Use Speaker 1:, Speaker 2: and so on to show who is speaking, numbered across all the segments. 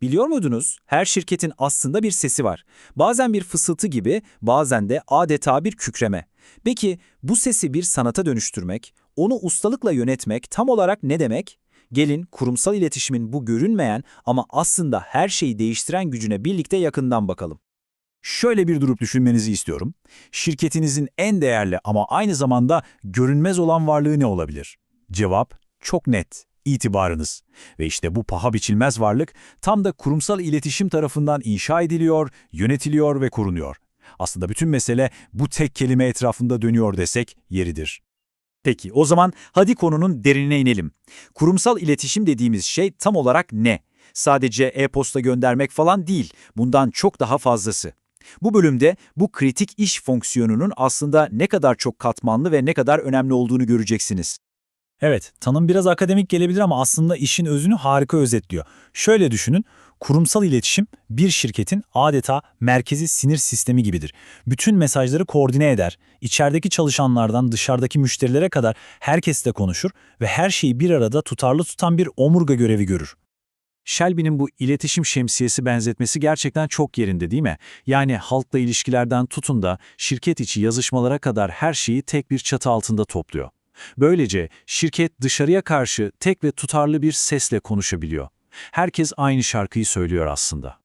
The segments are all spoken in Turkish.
Speaker 1: Biliyor muydunuz? Her şirketin aslında bir sesi var. Bazen bir fısıltı gibi, bazen de adeta bir kükreme. Peki bu sesi bir sanata dönüştürmek, onu ustalıkla yönetmek tam olarak ne demek? Gelin kurumsal iletişimin bu görünmeyen ama aslında her şeyi değiştiren gücüne birlikte yakından bakalım.
Speaker 2: Şöyle bir durup düşünmenizi istiyorum. Şirketinizin en değerli ama aynı zamanda görünmez olan varlığı ne olabilir? Cevap çok net. İtibarınız. Ve işte bu paha biçilmez varlık tam da kurumsal iletişim tarafından inşa ediliyor, yönetiliyor ve korunuyor. Aslında bütün mesele bu tek kelime etrafında dönüyor desek yeridir.
Speaker 1: Peki o zaman hadi konunun derinine inelim. Kurumsal iletişim dediğimiz şey tam olarak ne? Sadece e-posta göndermek falan değil, bundan çok daha fazlası. Bu bölümde bu kritik iş fonksiyonunun aslında ne kadar çok katmanlı ve ne kadar önemli olduğunu göreceksiniz.
Speaker 2: Evet, tanım biraz akademik gelebilir ama aslında işin özünü harika özetliyor. Şöyle düşünün, kurumsal iletişim bir şirketin adeta merkezi sinir sistemi gibidir. Bütün mesajları koordine eder, içerideki çalışanlardan dışarıdaki müşterilere kadar herkesle konuşur ve her şeyi bir arada tutarlı tutan bir omurga görevi görür. Shelby'nin bu iletişim şemsiyesi benzetmesi gerçekten çok yerinde değil mi? Yani halkla ilişkilerden tutun da şirket içi yazışmalara kadar her şeyi tek bir çatı altında topluyor. Böylece şirket dışarıya karşı tek ve tutarlı bir sesle konuşabiliyor. Herkes aynı şarkıyı söylüyor aslında.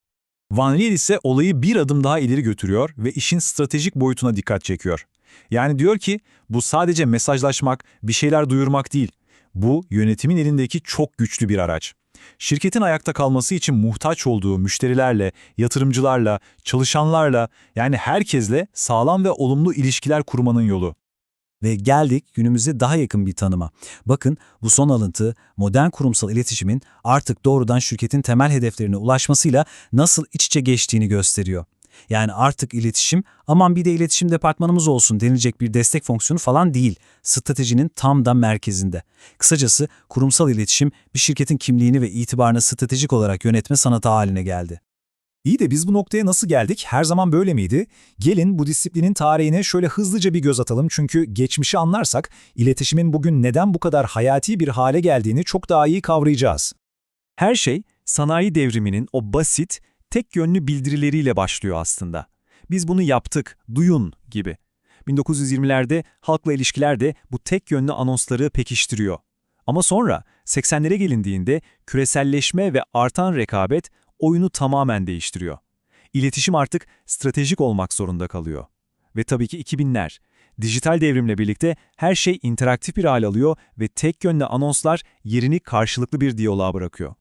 Speaker 2: Van Riel ise olayı bir adım daha ileri götürüyor ve işin stratejik boyutuna dikkat çekiyor. Yani diyor ki bu sadece mesajlaşmak, bir şeyler duyurmak değil. Bu yönetimin elindeki çok güçlü bir araç. Şirketin ayakta kalması için muhtaç olduğu müşterilerle, yatırımcılarla, çalışanlarla yani herkesle sağlam ve olumlu ilişkiler kurmanın yolu.
Speaker 3: Ve geldik günümüze daha yakın bir tanıma. Bakın bu son alıntı modern kurumsal iletişimin artık doğrudan şirketin temel hedeflerine ulaşmasıyla nasıl iç içe geçtiğini gösteriyor. Yani artık iletişim aman bir de iletişim departmanımız olsun denilecek bir destek fonksiyonu falan değil. Stratejinin tam da merkezinde. Kısacası kurumsal iletişim bir şirketin kimliğini ve itibarını stratejik olarak yönetme sanatı haline geldi.
Speaker 2: İyi de biz bu noktaya nasıl geldik? Her zaman böyle miydi? Gelin bu disiplinin tarihine şöyle hızlıca bir göz atalım çünkü geçmişi anlarsak iletişimin bugün neden bu kadar hayati bir hale geldiğini çok daha iyi kavrayacağız. Her şey sanayi devriminin o basit, tek yönlü bildirileriyle başlıyor aslında. Biz bunu yaptık, duyun gibi. 1920'lerde halkla ilişkiler de bu tek yönlü anonsları pekiştiriyor. Ama sonra 80'lere gelindiğinde küreselleşme ve artan rekabet oyunu tamamen değiştiriyor. İletişim artık stratejik olmak zorunda kalıyor. Ve tabii ki 2000'ler. Dijital devrimle birlikte her şey interaktif bir hal alıyor ve tek yönlü anonslar yerini karşılıklı bir diyaloğa bırakıyor.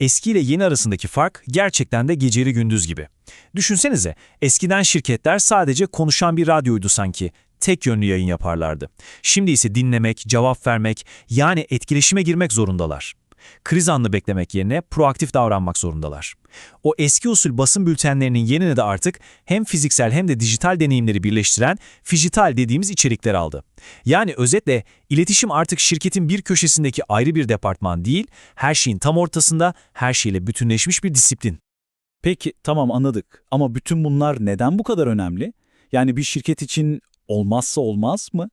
Speaker 2: Eski ile yeni arasındaki fark gerçekten de geceli gündüz gibi. Düşünsenize, eskiden şirketler sadece konuşan bir radyoydu sanki. Tek yönlü yayın yaparlardı. Şimdi ise dinlemek, cevap vermek, yani etkileşime girmek zorundalar. Kriz anını beklemek yerine proaktif davranmak zorundalar. O eski usul basın bültenlerinin yerine de artık hem fiziksel hem de dijital deneyimleri birleştiren fijital dediğimiz içerikler aldı. Yani özetle iletişim artık şirketin bir köşesindeki ayrı bir departman değil, her şeyin tam ortasında, her şeyle bütünleşmiş bir disiplin.
Speaker 3: Peki tamam anladık ama bütün bunlar neden bu kadar önemli? Yani bir şirket için olmazsa olmaz mı?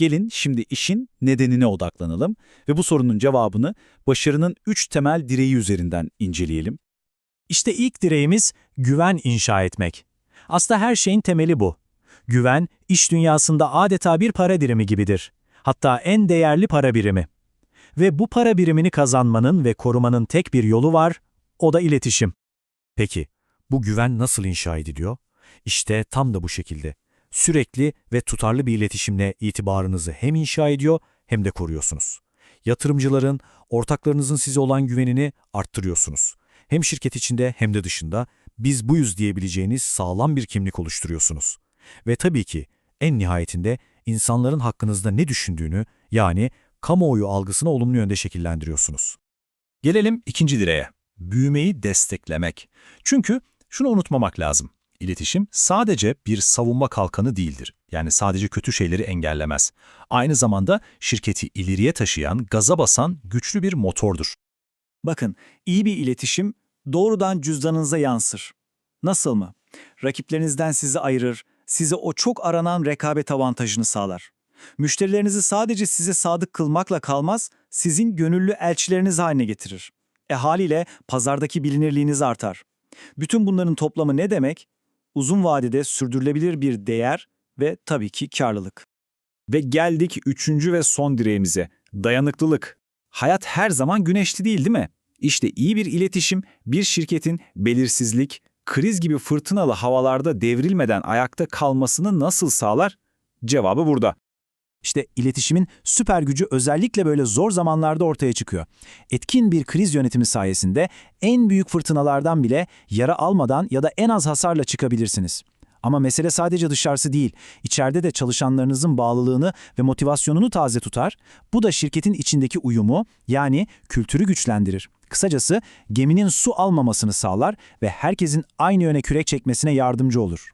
Speaker 3: Gelin şimdi işin nedenine odaklanalım ve bu sorunun cevabını başarının üç temel direği üzerinden inceleyelim.
Speaker 2: İşte ilk direğimiz güven inşa etmek. Aslında her şeyin temeli bu. Güven, iş dünyasında adeta bir para birimi gibidir. Hatta en değerli para birimi. Ve bu para birimini kazanmanın ve korumanın tek bir yolu var, o da iletişim. Peki, bu güven nasıl inşa ediliyor? İşte tam da bu şekilde. Sürekli ve tutarlı bir iletişimle itibarınızı hem inşa ediyor hem de koruyorsunuz. Yatırımcıların, ortaklarınızın size olan güvenini arttırıyorsunuz. Hem şirket içinde hem de dışında biz buyuz diyebileceğiniz sağlam bir kimlik oluşturuyorsunuz. Ve tabii ki en nihayetinde insanların hakkınızda ne düşündüğünü yani kamuoyu algısını olumlu yönde şekillendiriyorsunuz. Gelelim ikinci direğe. Büyümeyi desteklemek. Çünkü şunu unutmamak lazım. İletişim sadece bir savunma kalkanı değildir. Yani sadece kötü şeyleri engellemez. Aynı zamanda şirketi ileriye taşıyan, gaza basan güçlü bir motordur.
Speaker 3: Bakın, iyi bir iletişim doğrudan cüzdanınıza yansır. Nasıl mı? Rakiplerinizden sizi ayırır, size o çok aranan rekabet avantajını sağlar. Müşterilerinizi sadece size sadık kılmakla kalmaz, sizin gönüllü elçileriniz haline getirir.
Speaker 1: E haliyle pazardaki bilinirliğiniz artar. Bütün bunların toplamı ne demek? Uzun vadede sürdürülebilir bir değer ve tabii ki karlılık. Ve geldik üçüncü ve son direğimize. Dayanıklılık. Hayat her zaman güneşli değil değil mi? İşte iyi bir iletişim, bir şirketin belirsizlik, kriz gibi fırtınalı havalarda devrilmeden ayakta kalmasını nasıl sağlar? Cevabı burada.
Speaker 2: İşte iletişimin süper gücü özellikle böyle zor zamanlarda ortaya çıkıyor. Etkin bir kriz yönetimi sayesinde en büyük fırtınalardan bile yara almadan ya da en az hasarla çıkabilirsiniz. Ama mesele sadece dışarısı değil, içeride de çalışanlarınızın bağlılığını ve motivasyonunu taze tutar. Bu da şirketin içindeki uyumu, yani kültürü güçlendirir. Kısacası geminin su almamasını sağlar ve herkesin aynı yöne kürek çekmesine yardımcı olur.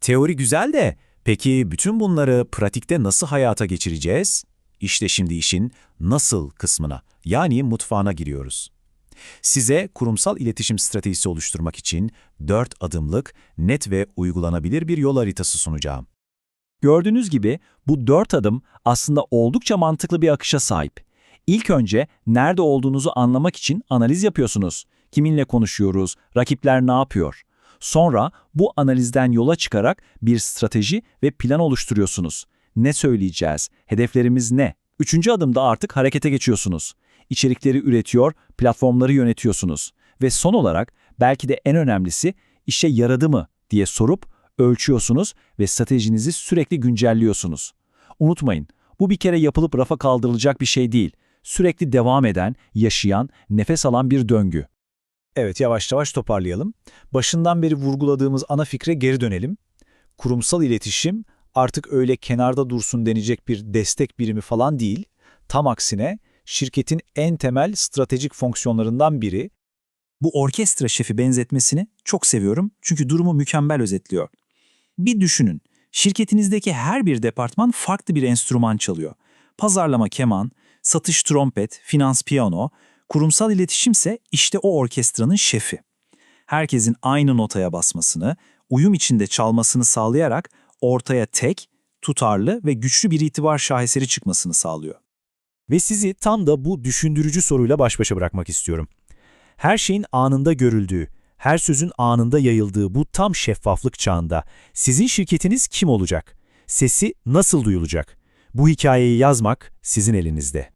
Speaker 4: Teori güzel de peki bütün bunları pratikte nasıl hayata geçireceğiz? İşte şimdi işin nasıl kısmına yani mutfağına giriyoruz. Size kurumsal iletişim stratejisi oluşturmak için 4 adımlık, net ve uygulanabilir bir yol haritası sunacağım.
Speaker 1: Gördüğünüz gibi bu dört adım aslında oldukça mantıklı bir akışa sahip. İlk önce nerede olduğunuzu anlamak için analiz yapıyorsunuz. Kiminle konuşuyoruz, rakipler ne yapıyor? Sonra bu analizden yola çıkarak bir strateji ve plan oluşturuyorsunuz. Ne söyleyeceğiz? Hedeflerimiz ne? Üçüncü adımda artık harekete geçiyorsunuz. İçerikleri üretiyor, platformları yönetiyorsunuz. Ve son olarak belki de en önemlisi işe yaradı mı diye sorup ölçüyorsunuz ve stratejinizi sürekli güncelliyorsunuz. Unutmayın, bu bir kere yapılıp rafa kaldırılacak bir şey değil. Sürekli devam eden, yaşayan, nefes alan bir döngü.
Speaker 2: Evet, yavaş yavaş toparlayalım. Başından beri vurguladığımız ana fikre geri dönelim. Kurumsal iletişim artık öyle kenarda dursun denecek bir destek birimi falan değil. Tam aksine şirketin en temel stratejik fonksiyonlarından biri. Bu orkestra şefi benzetmesini çok seviyorum çünkü durumu mükemmel özetliyor. Bir düşünün, şirketinizdeki her bir departman farklı bir enstrüman çalıyor. Pazarlama keman, satış trompet, finans piyano, kurumsal iletişimse işte o orkestranın şefi. Herkesin aynı notaya basmasını, uyum içinde çalmasını sağlayarak ortaya tek, tutarlı ve güçlü bir itibar şaheseri çıkmasını sağlıyor.
Speaker 4: Ve sizi tam da bu düşündürücü soruyla baş başa bırakmak istiyorum. Her şeyin anında görüldüğü, her sözün anında yayıldığı bu tam şeffaflık çağında sizin şirketiniz kim olacak? Sesi nasıl duyulacak? Bu hikayeyi yazmak sizin elinizde.